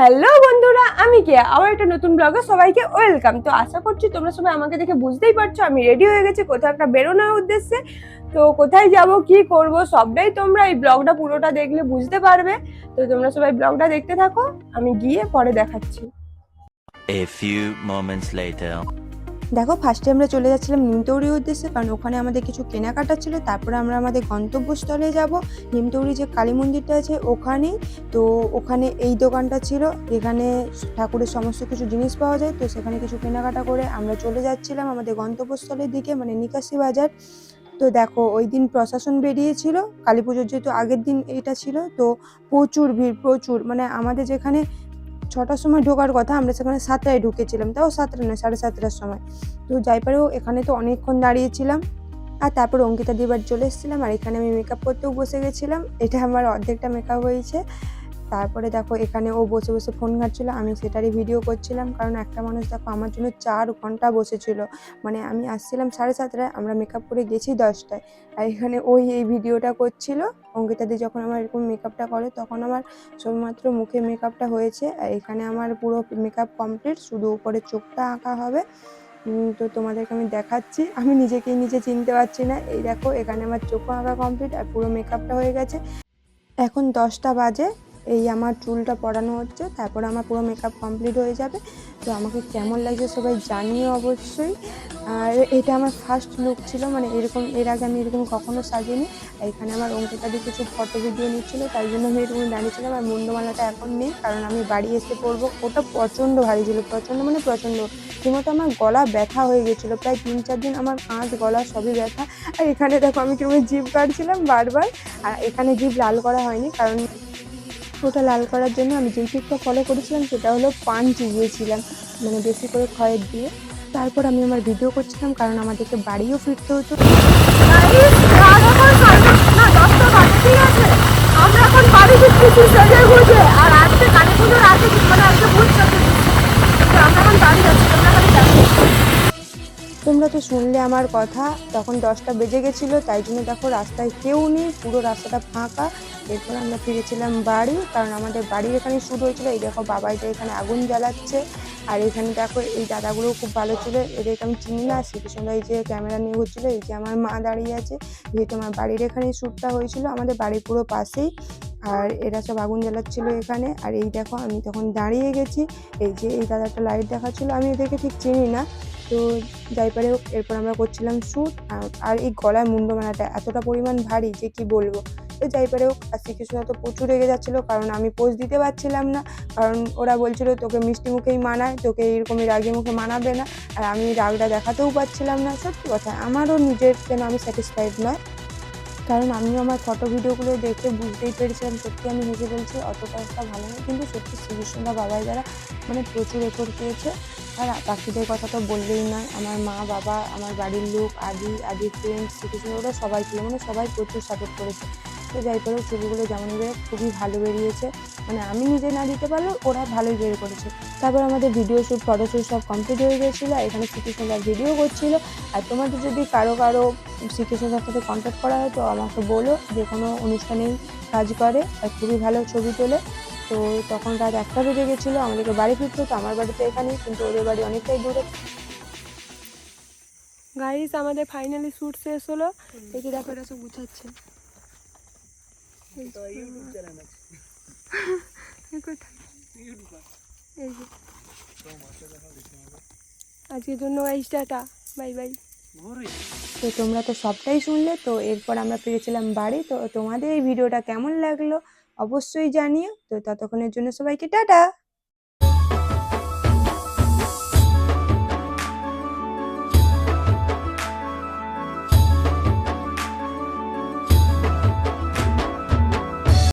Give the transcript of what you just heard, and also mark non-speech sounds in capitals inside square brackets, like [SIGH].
Hello বন্ধুরা, আমি কে আবার একটা নতুন ব্লগে সবাইকে ওয়েলকাম। তো আশা করছি তোমরা সবাই আমাকে দেখে বুঝতেই পারছ, আমি রেডি হয়ে গেছি কোথাও একটা বেরোনোর উদ্দেশ্যে। তো কোথায় যাব, কি করব, সবটাই তোমরা এই ব্লগটা পুরোটা দেখলে বুঝতে পারবে। তো তোমরা সবাই ব্লগটা দেখতে থাকো, আমি গিয়ে পরে দেখাচ্ছি। A few moments later. দেখো ফার্স্টে আমরা চলে যাচ্ছিলাম নিমতৌড়ির উদ্দেশ্যে, কারণ ওখানে আমাদের কিছু কেনাকাটা ছিল। তারপরে আমরা আমাদের গন্তব্যস্থলে যাব। নিমতৌড়ি যে কালী মন্দিরটা আছে, ওখানেই। তো ওখানে এই দোকানটা ছিল, যেখানে ঠাকুরের সমস্ত কিছু জিনিস পাওয়া যায়। তো সেখানে কিছু কেনাকাটা করে আমরা চলে যাচ্ছিলাম আমাদের গন্তব্যস্থলের দিকে মানে নিকাশি বাজার। তো দেখো, ওই দিন প্রশাসন বেরিয়েছিল। কালী পুজোর যেহেতু আগের দিন এটা ছিল, তো প্রচুর ভিড়, প্রচুর। মানে আমাদের যেখানে ছটার সময় ঢোকার কথা, আমরা সেখানে সাতটায় ঢুকেছিলাম। তাও সাতটা নয়, সাড়ে সাতটার সময়। তো যাই পারেও এখানে তো অনেকক্ষণ দাঁড়িয়েছিলাম। আর তারপর অঙ্কিতা দিবার চলে এসেছিলাম। আর এখানে আমি মেকআপ করতেও বসে গেছিলাম। এটা আমার অর্ধেকটা মেকআপ হয়েছে। তারপরে দেখো এখানে ও বসে বসে ফোন ঘাটছিল, আমি সেটারই ভিডিও করছিলাম, কারণ একটা মানুষ দেখো আমার জন্য চার ঘণ্টা বসেছিল। মানে আমি আসছিলাম সাড়ে সাতটায়, আমরা মেকআপ করে গেছি দশটায়। আর এখানে ওই, এই ভিডিওটা করছিল অঙ্কিতাদি যখন আমার এরকম মেকআপটা করে, তখন আমার শুধুমাত্র মুখে মেকআপটা হয়েছে, আর এখানে আমার পুরো মেকআপ কমপ্লিট শুধু উপরে চোখটা আঁকা হবে। তো তোমাদেরকে আমি দেখাচ্ছি, আমি নিজেকেই নিজে চিনতে পারছি না। এই দেখো, এখানে আমার চোখও আঁকা কমপ্লিট আর পুরো মেকআপটা হয়ে গেছে। এখন দশটা বাজে এই আমার চুলটা পরানো হচ্ছে, তারপরে আমার পুরো মেকআপ কমপ্লিট হয়ে যাবে। তো আমাকে কেমন লাগছে সবাই জানিও অবশ্যই। আর এটা আমার ফার্স্ট লুক ছিল মানে এরকম, এর আগে আমি এরকম কখনো সাজিনি। এখানে আমার অঙ্কিতাদি কিছু ফটো ভিডিও নিচ্ছিলো, তাই জন্য আমি এরকম দাঁড়িয়েছিলাম। আর মুন্ডমালাটা এখন নেই, কারণ আমি বাড়ি এসে পরবো। ওটা প্রচণ্ড ভারী ছিল, প্রচণ্ড মানে প্রচণ্ড। রীতিমতো আমার গলা ব্যথা হয়ে গেছিল, প্রায় তিন চার দিন আমার কাঁধ গলা সবই ব্যথা। আর এখানে দেখো আমি কীরকম জিভ কাটছিলাম বারবার। আর এখানে জিভ লাল করা হয়নি, কারণ ওটা লাল করার জন্য আমি যেই টিপটা ফলো করেছিলাম সেটা হলো পান চিবিয়েছিলাম মানে বেশি করে খয়ের দিয়ে। তারপর আমি আমার ভিডিও করছিলাম কারণ আমাদেরকে বাড়িও ফিরতে হতো। আমরা এখন বাড়ি ফিরতেছি আর আজকে কালী পুজোর আগে মানে আজকে ভূত চতুর্থী আমরা এখন বাড়ি যাচ্ছি তোমরা খালি দেখো তোমরা তো শুনলে আমার কথা, তখন দশটা বেজে গেছিল, তাই জন্য দেখো রাস্তায় কেউ নেই, পুরো রাস্তাটা ফাঁকা। এরপর আমরা ফিরেছিলাম বাড়ি, কারণ আমাদের বাড়ির এখানে শুরু হয়েছিল, এই দেখো বাবা এটা এখানে আগুন জ্বালাচ্ছে। আর এখানে দেখো এই দাদাগুলো খুব ভালো ছিল, এদেরকে আমি চিনি না শ্রীকৃষ্ণরা এই যে ক্যামেরা নিয়ে ঘুরছিল, এই যে আমার মা দাঁড়িয়ে আছে, যেহেতু আমার বাড়ির এখানে শ্যুটটা হয়েছিল, আমাদের বাড়ির পুরো পাশেই। আর এরা সব আগুন জ্বালাচ্ছিল এখানে, আর এই দেখো আমি তখন দাঁড়িয়ে গেছি, এই যে এই দাদাটা লাইট দেখাচ্ছিল, আমি এদেরকে ঠিক চিনি না। তো যাই পারে হোক, এরপর আমরা করছিলাম শ্যুট আর এই গলায় মুন্ডমালাটা এতটা পরিমাণ ভারী যে কি বলব। তো যাই পারে হোক, আর শ্রীকৃষ্ণ তো প্রচুর রেগে যাচ্ছিল, কারণ আমি পোজ দিতে পারছিলাম না, কারণ ওরা বলছিল তোকে মিষ্টি মুখেই মানায়, তোকে এরকমই রাগি মুখে মানাবে না, আর আমি রাগটা দেখাতেও পারছিলাম না। সত্যি কথা, আমারও নিজের যেন আমি স্যাটিসফাইড নয়, কারণ আমিও আমার ফটো ভিডিওগুলো দেখে বুঝতেই পেরেছিলাম, সত্যি আমি হেসে বলছি অতটা একটা ভালো নয়, কিন্তু সত্যি শ্রীকৃষ্ণদা বাবাই যারা মানে প্রচুর এফোর্ট পেয়েছে। আর বাকিদের কথা তো বললেই নয়। আমার মা, বাবা, আমার বাড়ির লোক, আদি আদি ফ্রেন্ডস শ্রীকৃষ্ণ, ওরা সবাই ছিল মানে সবাই প্রচুর সাপোর্ট করেছে। তো যাই করেও ছবিগুলো যেমন বেরো খুবই ভালো বেরিয়েছে। মানে আমি নিজে না দিতে পারলেও ওরা ভালোই বের করেছে। তারপর আমাদের ভিডিও শ্যুট ফটোশ্যুট সব কমপ্লিট হয়ে গেছিল এখানে শ্রীকৃষ্ণদার ভিডিও করছিল। আর তোমাদের যদি কারও কারও শ্রীকৃষ্ণদার সাথে কন্ট্যাক্ট করা হয়, তো আমাকে বলো, যে কোনো অনুষ্ঠানেই কাজ করে। আর খুবই ভালো ছবি তোলে। তো তখন রাত একটা বেজে গেছিল আমাদেরকে বাড়ি ফিরতে তো আমার বাড়িতে এখানেই কিন্তু ওদের বাড়ি অনেকটাই দূরে। গাইস আমাদের ফাইনালি শ্যুট শেষ হলো। দেখি দেখো। এটা সব গুছাচ্ছে। [LAUGHS] আজকের জন্য গাইস টাটা। বাই বাই তো তোমরা তো সবটাই শুনলে তো এরপর আমরা ফিরেছিলাম বাড়ি তো তোমাদের এই ভিডিওটা কেমন লাগল? অবশ্যই জানিও। তো ততক্ষণের জন্য সবাইকে টাটা!